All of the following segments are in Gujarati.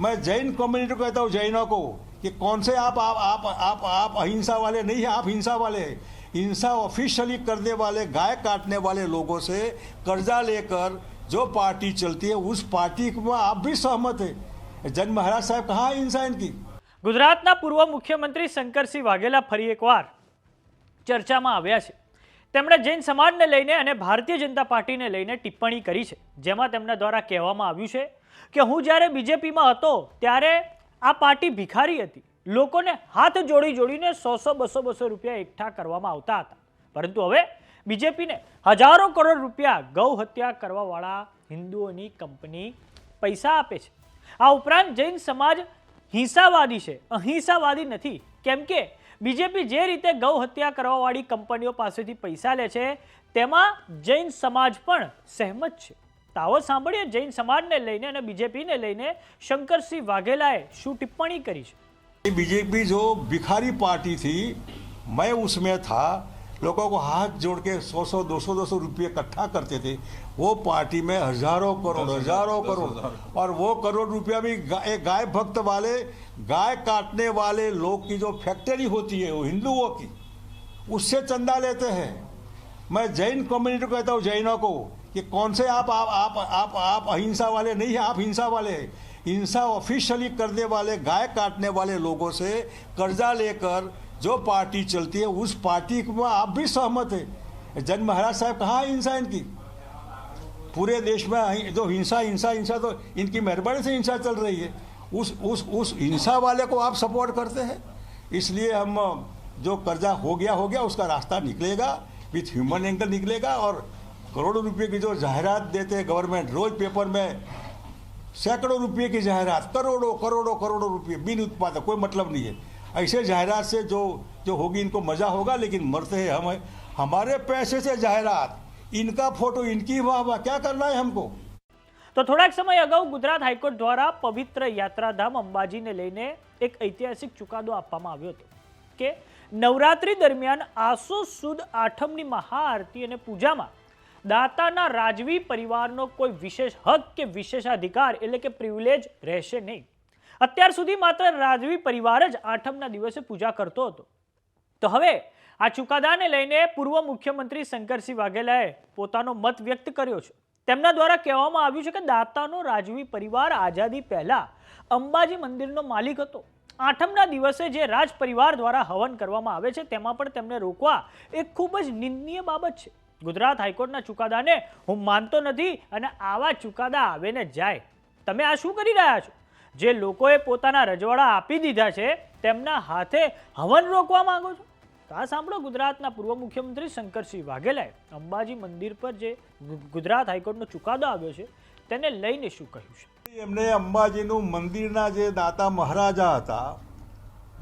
मैं जैन कम्युनिटी को कहता हूँ जैनों को कि कौन से आप आप आप आप आप अहिंसा वाले नहीं हैं आप हिंसा वाले हैं हिंसा ऑफिशियली करने वाले गाय काटने वाले लोगों से कर्जा लेकर जो पार्टी चलती है उस पार्टी में आप भी सहमत है जन महाराज साहब कहाँ है हिंसा इनकी ગુજરાતના પૂર્વ મુખ્યમંત્રી શંકરસિંહ વાઘેલા ફરી એકવાર ચર્ચામાં આવ્યા છે તેમણે જૈન સમાજને લઈને અને ભારતીય જનતા પાર્ટીને લઈને ટિપ્પણી કરી છે જેમાં તેમના દ્વારા કહેવામાં આવ્યું છે કે હું જ્યારે બીજેપીમાં હતો ત્યારે આ પાર્ટી ભિખારી હતી. લોકોને હાથ જોડી જોડીને સો સો, બસો બસો રૂપિયા એકઠા કરવામાં આવતા હતા. પરંતુ હવે બીજેપીને હજારો કરોડ રૂપિયા ગૌ હત્યા કરવાવાળા હિન્દુઓની કંપની પૈસા આપે છે. આ ઉપરાંત જૈન સમાજ હિંસાવાદી છે. અહિંસાવાદી નથી. કેમ કે બીજેપી જે રીતે ગૌ હત્યા કરવાવાળી કંપનીઓ પાસેથી પૈસા લે છે, તેમાં જૈન સમાજ પણ સહેમત છે. તો આવો સાંભળીએ જૈન સમાજને લઈને અને બીજેપીને લઈને શંકરસિંહ વાઘેલાએ શું ટિપ્પણી કરી છે बीजेपी जो भिखारी पार्टी थी मैं उसमें था लोगों को हाथ जोड़ के सौ सौ दो सौ दो सौ रुपये इकट्ठा करते थे वो पार्टी में हजारों करोड़ हजारों करोड़ और वो करोड़ रुपया भी गा, एक गाय भक्त वाले गाय काटने वाले लोग की जो फैक्ट्री होती है वो हिंदुओं की उससे चंदा लेते हैं मैं जैन कम्युनिटी को कहता हूँ जैनों को कि कौन से आप आप आप आप आप अहिंसा वाले नहीं हैं, आप हिंसा वाले हिंसा ऑफिशियली करने वाले, गाय काटने वाले लोगों से कर्जा लेकर जो पार्टी चलती है, उस पार्टी में आप भी सहमत है। जन महाराज साहब, कहाँ हिंसा इनकी? पूरे देश में जो हिंसा हिंसा हिंसा तो इनकी मेहरबानी से हिंसा चल रही है। उस उस उस हिंसा वाले को आप सपोर्ट करते हैं। इसलिए हम, जो कर्जा हो गया हो गया, उसका रास्ता निकलेगा विथ ह्यूमन एंगल निकलेगा और करोड़ों रुपए की जो जाहिरात देते हैं गवर्नमेंट रोज पेपर में सैकड़ों रुपए की जाहिरात करोड़ों करोड़ों करोड़ों रुपए बिन उत्पादक कोई मतलब नहीं है ऐसे जाहिरात से जो जो होगी इनको मजा होगा लेकिन मरते हैं हम हमारे पैसे से जाहिरात इनका फोटो इनकी वाह वाह क्या करना है हमको તો થોડાક સમય અગાઉ ગુજરાત હાઈકોર્ટ દ્વારા પવિત્ર યાત્રાધામ અંબાજીને લઈને એક ઐતિહાસિક ચુકાદો આપવામાં આવ્યો હતો કે નવરાત્રી દરમિયાન આસો સુદ આઠમની મહાઆરતી અને પૂજામાં દાતાના રાજવી પરિવારનો કોઈ વિશેષ હક કે વિશેષાધિકાર એટલે કે પ્રિવિલેજ રહેશે નહીં. અત્યાર સુધી માત્ર રાજવી પરિવાર જ આઠમના દિવસે પૂજા કરતો હતો. તો હવે આ ચુકાદાને લઈને પૂર્વ મુખ્યમંત્રી શંકરસિંહ વાઘેલાએ પોતાનો મત વ્યક્ત કર્યો છે. તેમના દ્વારા કહેવામાં આવ્યું છે કે દાતાનો રાજવી પરિવાર આઝાદી પહેલા અંબાજી મંદિરનો માલિક હતો. આઠમના દિવસે જે રાજ પરિવાર દ્વારા હવન કરવામાં આવે છે, તેમાં પણ તેમને રોકવા એ ખૂબ જ નિંદનીય બાબત છે. ગુજરાત હાઈકોર્ટના ચુકાદાને હું માનતો નથી અને આવા ચુકાદા આવે ને જાય. તમે આ શું કરી રહ્યા છો? જે લોકોએ પોતાના રજવાડા આપી દીધા છે, તેમના હાથે હવન રોકવા માંગો છો? તો આ સાંભળો ગુજરાતના પૂર્વ મુખ્યમંત્રી શંકરસિંહ વાઘેલાએ અંબાજી મંદિર પર જે ગુજરાત હાઈકોર્ટનો ચુકાદો આવ્યો છે, તેને લઈને શું કહ્યું છે? એમને અંબાજીનું મંદિરના જે દાતા મહારાજા હતા,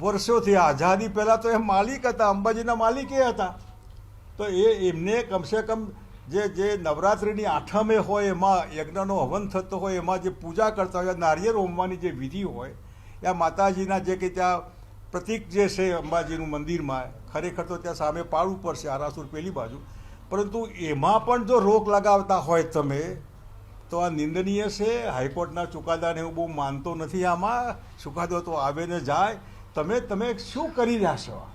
વર્ષોથી આઝાદી પહેલાં તો એ માલિક હતા, અંબાજીના માલિક હતા. તો એ એમને કમસે કમ જે જે નવરાત્રિની આઠમે હોય એમાં યજ્ઞનો હવન થતો હોય, એમાં જે પૂજા કરતા હોય, નારિયેળ હોમવાની જે વિધિ હોય, એ માતાજીના જે કે ત્યાં પ્રતિક જે છે અંબાજીનું મંદિરમાં, ખરેખર તો ત્યાં સામે પાડ ઉપર છે, આરાસુર પેલી બાજુ. પરંતુ એમાં પણ જો રોક લગાવતા હોય તમે, તો આ નિંદનીય છે, હાઈકોર્ટના ચુકાદાને હું બહુ માનતો નથી આમાં, ચુકાદો તો આવે ને જાય. તમે તમે શું કરી રહ્યા છો?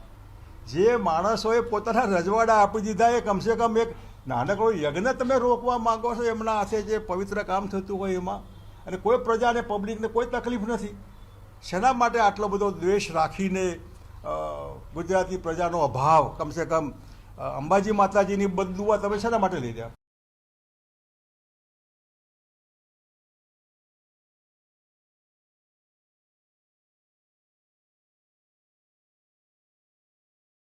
જે માણસોએ પોતાના રજવાડા આપી દીધા એ કમસે કમ એક નાનકડો યજ્ઞ તમે રોકવા માંગો છો એમના હાથે જે પવિત્ર કામ થતું હોય એમાં. અને કોઈ પ્રજાને, પબ્લિકને કોઈ તકલીફ નથી. શેના માટે આટલો બધો દ્વેષ રાખીને ગુજરાતી પ્રજાનો અભાવ? કમસે કમ અંબાજી માતાજીની બદલુવા તમે શેના માટે લઈ રહ્યા?